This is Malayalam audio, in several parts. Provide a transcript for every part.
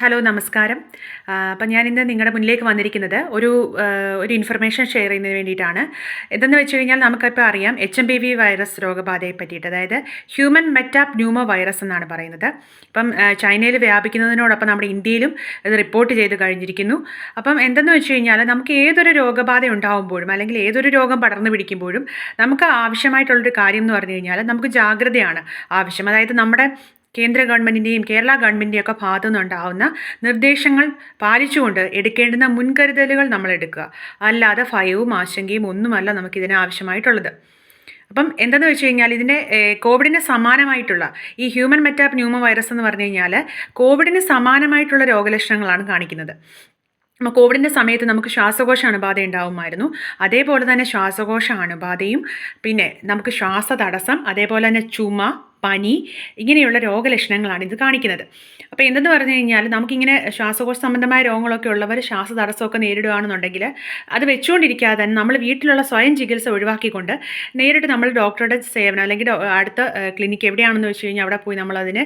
ഹലോ നമസ്കാരം. അപ്പം ഞാനിന്ന് നിങ്ങളുടെ മുന്നിലേക്ക് വന്നിരിക്കുന്നത് ഒരു ഒരു ഇൻഫർമേഷൻ ഷെയർ ചെയ്യുന്നതിന് വേണ്ടിയിട്ടാണ്. എന്തെന്ന് വെച്ച് കഴിഞ്ഞാൽ നമുക്കിപ്പോൾ അറിയാം H M P V virus രോഗബാധയെ പറ്റിയിട്ട്. അതായത് ഹ്യൂമൻ മെറ്റാപ് ന്യൂമോ വൈറസ് എന്നാണ് പറയുന്നത്. ഇപ്പം ചൈനയിൽ വ്യാപിക്കുന്നതിനോടൊപ്പം നമ്മുടെ ഇന്ത്യയിലും ഇത് റിപ്പോർട്ട് ചെയ്ത് കഴിഞ്ഞിരിക്കുന്നു. അപ്പം എന്തെന്ന് വെച്ച് കഴിഞ്ഞാൽ നമുക്ക് ഏതൊരു രോഗബാധ ഉണ്ടാകുമ്പോഴും അല്ലെങ്കിൽ ഏതൊരു രോഗം പടർന്നു പിടിക്കുമ്പോഴും നമുക്ക് ആവശ്യമായിട്ടുള്ളൊരു കാര്യം എന്ന് പറഞ്ഞു കഴിഞ്ഞാൽ നമുക്ക് ജാഗ്രതയാണ് ആവശ്യം. അതായത് നമ്മുടെ കേന്ദ്ര ഗവൺമെന്റിന്റെയും കേരള ഗവൺമെന്റിന്റെയും ഒക്കെ ഭാഗത്തു നിന്നുണ്ടാവുന്ന നിർദ്ദേശങ്ങൾ പാലിച്ചുകൊണ്ട് എടുക്കേണ്ടുന്ന മുൻകരുതലുകൾ നമ്മൾ എടുക്കുക. അല്ലാതെ ഭയവും ആശങ്കയും ഒന്നുമല്ല നമുക്കിതിന് ആവശ്യമായിട്ടുള്ളത്. അപ്പം എന്തെന്ന് വെച്ച് കഴിഞ്ഞാൽ ഇതിന്റെ കോവിഡിന് സമാനമായിട്ടുള്ള ഈ ഹ്യൂമൻ മെറ്റാപ് ന്യൂമ വൈറസ് എന്ന് പറഞ്ഞു കഴിഞ്ഞാൽ കോവിഡിന് സമാനമായിട്ടുള്ള രോഗലക്ഷണങ്ങളാണ് കാണിക്കുന്നത്. അപ്പോൾ കോവിഡിന്റെ സമയത്ത് നമുക്ക് ശ്വാസകോശ അണുബാധ ഉണ്ടാവുമായിരുന്നു. അതേപോലെ തന്നെ ശ്വാസകോശ അണുബാധയും പിന്നെ നമുക്ക് ശ്വാസതടസ്സം അതേപോലെ തന്നെ ചുമ പനി ഇങ്ങനെയുള്ള രോഗലക്ഷണങ്ങളാണ് ഇത് കാണിക്കുന്നത്. അപ്പോൾ എന്തെന്ന് പറഞ്ഞു കഴിഞ്ഞാൽ നമുക്കിങ്ങനെ ശ്വാസകോശ സംബന്ധമായ രോഗങ്ങളൊക്കെ ഉള്ളവർ ശ്വാസ തടസ്സമൊക്കെ നേരിടുകയാണെന്നുണ്ടെങ്കിൽ അത് വെച്ചുകൊണ്ടിരിക്കാതെ തന്നെ നമ്മൾ വീട്ടിലുള്ള സ്വയം ചികിത്സ ഒഴിവാക്കിക്കൊണ്ട് നേരിട്ട് നമ്മൾ ഡോക്ടറുടെ സേവനം അല്ലെങ്കിൽ അടുത്ത ക്ലിനിക്ക് എവിടെയാണെന്ന് വെച്ച് കഴിഞ്ഞാൽ അവിടെ പോയി നമ്മളതിന്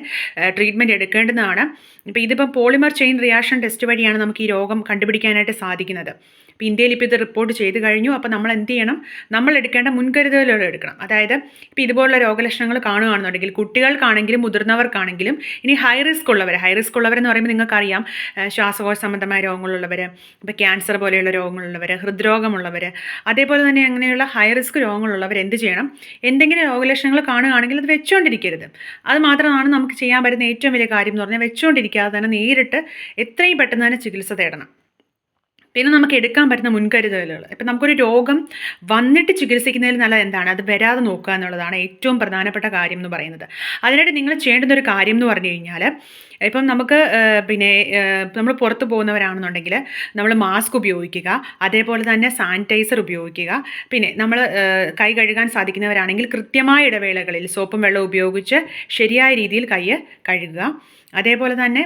ട്രീറ്റ്മെന്റ് എടുക്കേണ്ടതാണ്. ഇപ്പോൾ ഇതിപ്പം പോളിമർ ചെയിൻ റിയാക്ഷൻ ടെസ്റ്റ് വഴിയാണ് നമുക്ക് ഈ രോഗം കണ്ടുപിടിക്കാനായിട്ട് സാധിക്കുന്നത്. ഇപ്പോൾ ഇന്ത്യയിൽ ഇപ്പോൾ ഇത് റിപ്പോർട്ട് ചെയ്ത് കഴിഞ്ഞു. അപ്പോൾ നമ്മൾ എന്ത് ചെയ്യണം? നമ്മൾ എടുക്കേണ്ട മുൻകരുതലുകൾ എടുക്കണം. അതായത് ഇപ്പോൾ ഇതുപോലുള്ള രോഗലക്ഷണങ്ങൾ കാണുകയാണെന്നുണ്ടെങ്കിൽ കുട്ടികൾക്കാണെങ്കിലും മുതിർന്നവർക്കാണെങ്കിലും ഇനി ഹൈ റിസ്ക് ഉള്ളവർ ഹൈ റിസ്ക് ഉള്ളവരെന്ന് പറയുമ്പോൾ നിങ്ങൾക്കറിയാം ശ്വാസകോശ സംബന്ധമായ രോഗങ്ങളുള്ളവർ ഇപ്പോൾ ക്യാൻസർ പോലെയുള്ള രോഗങ്ങളുള്ളവർ ഹൃദ്രോഗമുള്ളവർ അതേപോലെ തന്നെ അങ്ങനെയുള്ള ഹൈ റിസ്ക് രോഗങ്ങളുള്ളവർ എന്ത് ചെയ്യണം? എന്തെങ്കിലും രോഗലക്ഷണങ്ങൾ കാണുകയാണെങ്കിൽ അത് വെച്ചുകൊണ്ടിരിക്കരുത് അത് മാത്രമാണ് നമുക്ക് ചെയ്യാൻ പറ്റുന്ന ഏറ്റവും വലിയ കാര്യം എന്ന് പറഞ്ഞാൽ വെച്ചുകൊണ്ടിരിക്കാതെ തന്നെ നേരിട്ട് എത്രയും പെട്ടെന്ന് തന്നെ ചികിത്സ തേടണം. പിന്നെ നമുക്ക് എടുക്കാൻ പറ്റുന്ന മുൻകരുതലുകൾ. ഇപ്പം നമുക്കൊരു രോഗം വന്നിട്ട് ചികിത്സിക്കുന്നതിൽ നല്ല എന്താണ്? അത് വരാതെ നോക്കുക എന്നുള്ളതാണ് ഏറ്റവും പ്രധാനപ്പെട്ട കാര്യം എന്ന് പറയുന്നത്. അതിനായിട്ട് നിങ്ങൾ ചെയ്യേണ്ടുന്ന ഒരു കാര്യം എന്ന് പറഞ്ഞു കഴിഞ്ഞാൽ ഇപ്പം നമുക്ക് പിന്നെ നമ്മൾ പുറത്ത് പോകുന്നവരാണെന്നുണ്ടെങ്കിൽ നമ്മൾ മാസ്ക് ഉപയോഗിക്കുക അതേപോലെ തന്നെ സാനിറ്റൈസർ ഉപയോഗിക്കുക. പിന്നെ നമ്മൾ കൈ കഴുകാൻ സാധിക്കുന്നവരാണെങ്കിൽ കൃത്യമായ ഇടവേളകളിൽ സോപ്പും വെള്ളവും ഉപയോഗിച്ച് ശരിയായ രീതിയിൽ കൈ കഴുകുക. അതേപോലെ തന്നെ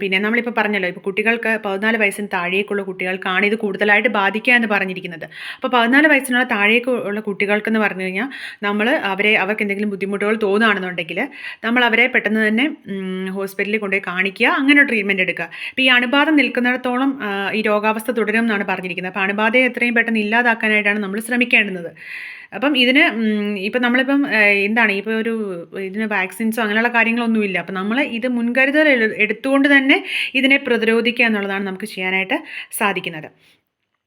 പിന്നെ നമ്മളിപ്പോൾ പറഞ്ഞല്ലോ ഇപ്പോൾ കുട്ടികൾക്ക് പതിനാല് വയസ്സിന് താഴേക്കുള്ള കുട്ടികൾക്കാണ് ഇത് കൂടുതലായിട്ട് ബാധിക്കുക എന്ന് പറഞ്ഞിരിക്കുന്നത്. അപ്പോൾ പതിനാല് വയസ്സിനുള്ള താഴേക്ക് ഉള്ള കുട്ടികൾക്കെന്ന് പറഞ്ഞു കഴിഞ്ഞാൽ നമ്മൾ അവരെ അവർക്ക് എന്തെങ്കിലും ബുദ്ധിമുട്ടുകൾ തോന്നുകയാണെന്നുണ്ടെങ്കിൽ നമ്മൾ അവരെ പെട്ടെന്ന് തന്നെ ഹോസ്പിറ്റലിൽ കൊണ്ടുപോയി കാണിക്കുക അങ്ങനെ ട്രീറ്റ്മെന്റ് എടുക്കുക. ഇപ്പോൾ ഈ അണുബാധ നിൽക്കുന്നിടത്തോളം ഈ രോഗാവസ്ഥ തുടരും എന്നാണ് പറഞ്ഞിരിക്കുന്നത്. അപ്പോൾ അണുബാധയെ എത്രയും പെട്ടെന്ന് ഇല്ലാതാക്കാനായിട്ടാണ് നമ്മൾ ശ്രമിക്കേണ്ടത് അപ്പം ഇതിന് ഇപ്പം നമ്മളിപ്പം എന്താണ് ഇപ്പോൾ ഒരു ഇതിന് വാക്സിൻസോ അങ്ങനെയുള്ള കാര്യങ്ങളൊന്നുമില്ല. അപ്പം നമ്മൾ ഇത് മുൻകരുതൽ എടുത്തുകൊണ്ട് തന്നെ ഇതിനെ പ്രതിരോധിക്കുക എന്നുള്ളതാണ് നമുക്ക് ചെയ്യാനായിട്ട് സാധിക്കുന്നത്.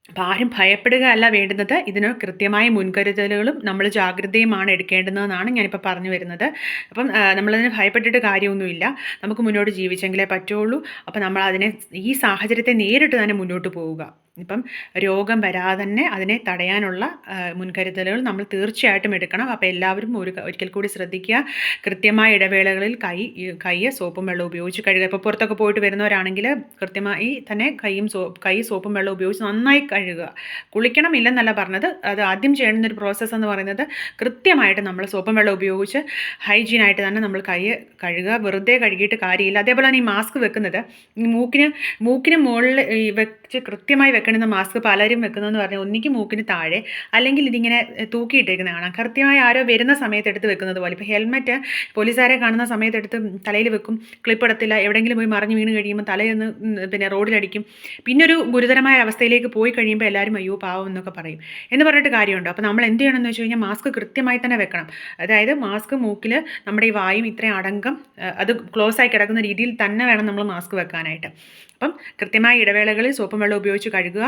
അപ്പോൾ ആരും ഭയപ്പെടുക അല്ല വേണ്ടുന്നത്. ഇതിന് കൃത്യമായ മുൻകരുതലുകളും നമ്മൾ ജാഗ്രതയുമാണ് എടുക്കേണ്ടതെന്നാണ് ഞാനിപ്പോൾ പറഞ്ഞു വരുന്നത്. അപ്പം നമ്മളതിന് ഭയപ്പെട്ടിട്ട് കാര്യമൊന്നുമില്ല. നമുക്ക് മുന്നോട്ട് ജീവിച്ചെങ്കിലേ പറ്റുള്ളൂ. അപ്പം നമ്മൾ അതിനെ ഈ സാഹചര്യത്തെ നേരിട്ട് തന്നെ മുന്നോട്ട് പോവുക. ഇപ്പം രോഗം വരാതെ തന്നെ അതിനെ തടയാനുള്ള മുൻകരുതലുകൾ നമ്മൾ തീർച്ചയായിട്ടും എടുക്കണം. അപ്പോൾ എല്ലാവരും ഒരു ഒരിക്കൽ കൂടി ശ്രദ്ധിക്കുക. കൃത്യമായ ഇടവേളകളിൽ കൈ കൈയെ സോപ്പും വെള്ളം ഉപയോഗിച്ച് കഴുകുക. ഇപ്പോൾ പുറത്തൊക്കെ പോയിട്ട് വരുന്നവരാണെങ്കിൽ കൃത്യമായി തന്നെ കൈയും സോ കൈ സോപ്പും വെള്ളം ഉപയോഗിച്ച് നന്നായി കഴുകുക. കുളിക്കണം ഇല്ലെന്നല്ല പറഞ്ഞത്. അത് ആദ്യം ചെയ്യുന്ന ഒരു പ്രോസസ്സ് എന്ന് പറയുന്നത് കൃത്യമായിട്ട് നമ്മൾ സോപ്പും വെള്ളം ഉപയോഗിച്ച് ഹൈജീനായിട്ട് തന്നെ നമ്മൾ കൈ കഴുകുക. വെറുതെ കഴുകിയിട്ട് കാര്യമില്ല. അതേപോലെ തന്നെ ഈ മാസ്ക് വെക്കുന്നത്. ഈ മൂക്കിന് മൂക്കിന് മുകളിൽ വെച്ച് കൃത്യമായി വെക്കണമെന്ന മാസ്ക് പലരും വെക്കുന്നതെന്ന് പറഞ്ഞാൽ ഒന്നിക്ക് മൂക്കിന് താഴെ അല്ലെങ്കിൽ ഇതിങ്ങനെ തൂക്കിയിട്ടേക്കുന്ന കാണാം. കൃത്യമായി ആരോ വരുന്ന സമയത്ത് എടുത്ത് വെക്കുന്നത് പോലെ. ഇപ്പോൾ ഹെൽമെറ്റ് പോലീസുകാരെ കാണുന്ന സമയത്ത് എടുത്ത് തലയിൽ വെക്കും ക്ലിപ്പ് ഇടത്തില്ല എവിടെയെങ്കിലും പോയി മറിഞ്ഞ് വീണ് കഴിയുമ്പോൾ തലയൊന്ന് പിന്നെ റോഡിലടിക്കും. പിന്നെ ഒരു ഗുരുതരമായ അവസ്ഥയിലേക്ക് പോയി കഴിയുമ്പോൾ എല്ലാവരും അയ്യോ പാവം എന്നൊക്കെ പറയും. എന്ന് പറഞ്ഞിട്ട് കാര്യമുണ്ടോ? അപ്പോൾ നമ്മൾ എന്ത് ചെയ്യണമെന്ന് വെച്ച് കഴിഞ്ഞാൽ മാസ്ക് കൃത്യമായി തന്നെ വെക്കണം. അതായത് മാസ്ക് മൂക്കിൽ നമ്മുടെ ഈ വായും ഇത്രയും അടങ്കം അത് ക്ലോസ് ആയി കിടക്കുന്ന രീതിയിൽ തന്നെ വേണം നമ്മൾ മാസ്ക് വെക്കാനായിട്ട്. അപ്പം കൃത്യമായ ഇടവേളകളിൽ സോപ്പും വെള്ളം ഉപയോഗിച്ച് കഴുകുക. നൽകുക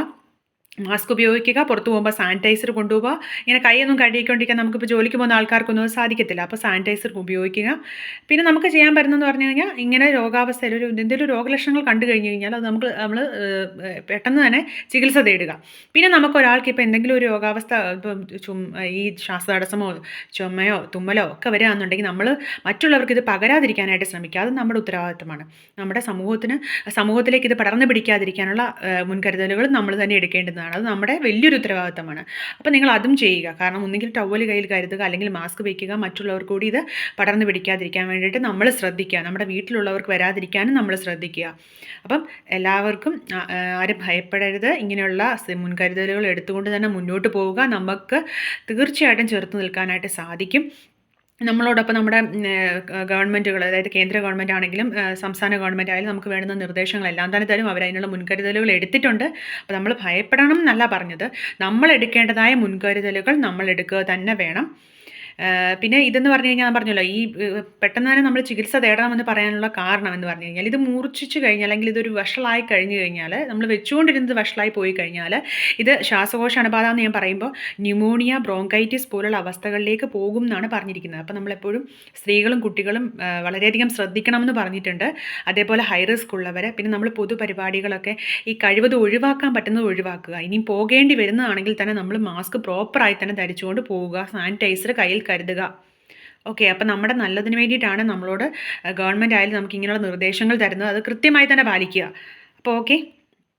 മാസ്ക് ഉപയോഗിക്കുക പുറത്തു പോകുമ്പോൾ സാനിറ്റൈസർ കൊണ്ടുപോവുക. ഇങ്ങനെ കൈയൊന്നും കഴുകിക്കൊണ്ടിരിക്കാൻ നമുക്കിപ്പോൾ ജോലിക്ക് പോകുന്ന ആൾക്കാർക്കൊന്നും സാധിക്കത്തില്ല. അപ്പോൾ സാനിറ്റൈസർ ഉപയോഗിക്കുക. പിന്നെ നമുക്ക് ചെയ്യാൻ പറ്റുന്നതെന്ന് പറഞ്ഞു കഴിഞ്ഞാൽ ഇങ്ങനെ രോഗാവസ്ഥയിൽ ഒരു എന്തെങ്കിലും രോഗലക്ഷണങ്ങൾ കണ്ടു കഴിഞ്ഞ് കഴിഞ്ഞാൽ അത് നമുക്ക് നമ്മൾ പെട്ടെന്ന് തന്നെ ചികിത്സ തേടുക. പിന്നെ നമുക്ക് ഒരാൾക്ക് ഇപ്പോൾ എന്തെങ്കിലും ഒരു രോഗാവസ്ഥ ഇപ്പം ചും ഈ ശ്വാസതടസ്സമോ ചുമയോ തുമ്മലോ ഒക്കെ വരികയാണെന്നുണ്ടെങ്കിൽ നമ്മൾ മറ്റുള്ളവർക്ക് ഇത് പകരാതിരിക്കാനായിട്ട് ശ്രമിക്കുക. അത് നമ്മുടെ ഉത്തരവാദിത്തമാണ്. നമ്മുടെ സമൂഹത്തിന് സമൂഹത്തിലേക്ക് ഇത് പടർന്നു പിടിക്കാതിരിക്കാനുള്ള മുൻകരുതലുകൾ നമ്മൾ തന്നെ എടുക്കേണ്ടതാണ്. അത് നമ്മുടെ വലിയൊരു ഉത്തരവാദിത്തമാണ്. അപ്പോൾ നിങ്ങൾ അതും ചെയ്യുക. കാരണം ഒന്നുകിൽ ടവൽ കയ്യിൽ കരുതുക അല്ലെങ്കിൽ മാസ്ക് വയ്ക്കുക മറ്റുള്ളവർക്ക് കൂടി ഇത് പടർന്നു പിടിക്കാതിരിക്കാൻ വേണ്ടിയിട്ട് നമ്മൾ ശ്രദ്ധിക്കുക. നമ്മുടെ വീട്ടിലുള്ളവർക്ക് വരാതിരിക്കാനും നമ്മൾ ശ്രദ്ധിക്കുക. അപ്പം എല്ലാവർക്കും ആരും ഭയപ്പെടരുത്. ഇങ്ങനെയുള്ള മുൻകരുതലുകൾ എടുത്തുകൊണ്ട് തന്നെ മുന്നോട്ട് പോവുക. നമുക്ക് തീർച്ചയായിട്ടും ചെറുത്ത് നിൽക്കാനായിട്ട് സാധിക്കും. നമ്മളോടൊപ്പം നമ്മുടെ ഗവൺമെന്റുകൾ അതായത് കേന്ദ്ര ഗവൺമെന്റ് ആണെങ്കിലും സംസ്ഥാന ഗവൺമെന്റ് ആയാലും നമുക്ക് വേണ്ടുന്ന നിർദ്ദേശങ്ങളെല്ലാം തന്നെ തരും. അവർ മുൻകരുതലുകൾ എടുത്തിട്ടുണ്ട്. അപ്പോൾ നമ്മൾ ഭയപ്പെടണം എന്നല്ല പറഞ്ഞത്. നമ്മൾ എടുക്കേണ്ടതായ മുൻകരുതലുകൾ നമ്മൾ എടുക്കുക തന്നെ വേണം. പിന്നെ ഇതെന്ന് പറഞ്ഞു കഴിഞ്ഞാൽ ഞാൻ പറഞ്ഞല്ലോ ഈ പെട്ടെന്ന് തന്നെ നമ്മൾ ചികിത്സ തേടണമെന്ന് പറയാനുള്ള കാരണം എന്ന് പറഞ്ഞു കഴിഞ്ഞാൽ ഇത് മൂർച്ഛിച്ച് കഴിഞ്ഞാൽ അല്ലെങ്കിൽ ഇതൊരു വഷളായി കഴിഞ്ഞു കഴിഞ്ഞാൽ നമ്മൾ വെച്ചുകൊണ്ടിരുന്നത് വഷളായി പോയി കഴിഞ്ഞാൽ ഇത് ശ്വാസകോശ അണുബാധ എന്ന് ഞാൻ പറയുമ്പോൾ ന്യൂമോണിയ ബ്രോങ്കൈറ്റിസ് പോലുള്ള അവസ്ഥകളിലേക്ക് പോകും എന്നാണ് പറഞ്ഞിരിക്കുന്നത്. അപ്പോൾ നമ്മളെപ്പോഴും സ്ത്രീകളും കുട്ടികളും വളരെയധികം ശ്രദ്ധിക്കണമെന്ന് പറഞ്ഞിട്ടുണ്ട്. അതേപോലെ ഹൈ റിസ്ക് ഉള്ളവർ പിന്നെ നമ്മൾ പൊതുപരിപാടികളൊക്കെ ഈ കഴിവത് ഒഴിവാക്കാൻ പറ്റുന്നത് ഒഴിവാക്കുക. ഇനിയും പോകേണ്ടി വരുന്നതാണെങ്കിൽ തന്നെ നമ്മൾ മാസ്ക് പ്രോപ്പറായി തന്നെ ധരിച്ചുകൊണ്ട് പോവുക സാനിറ്റൈസർ കയ്യിൽ കരുതുക. ഓക്കെ അപ്പം നമ്മുടെ നല്ലതിന് വേണ്ടിയിട്ടാണ് നമ്മളോട് ഗവൺമെന്റ് ആയാലും നമുക്ക് ഇങ്ങനെയുള്ള നിർദ്ദേശങ്ങൾ തരുന്നത്. അത് കൃത്യമായി തന്നെ പാലിക്കുക. അപ്പോൾ ഓക്കെ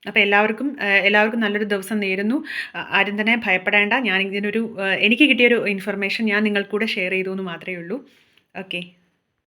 അപ്പോൾ എല്ലാവർക്കും എല്ലാവർക്കും നല്ലൊരു ദിവസം നേരുന്നു. ആരും തന്നെ ഭയപ്പെടേണ്ട. ഞാൻ ഇതിനൊരു എനിക്ക് കിട്ടിയൊരു ഇൻഫർമേഷൻ ഞാൻ നിങ്ങൾക്കൂടെ ഷെയർ ചെയ്തു എന്ന് മാത്രമേ ഉള്ളൂ. ഓക്കെ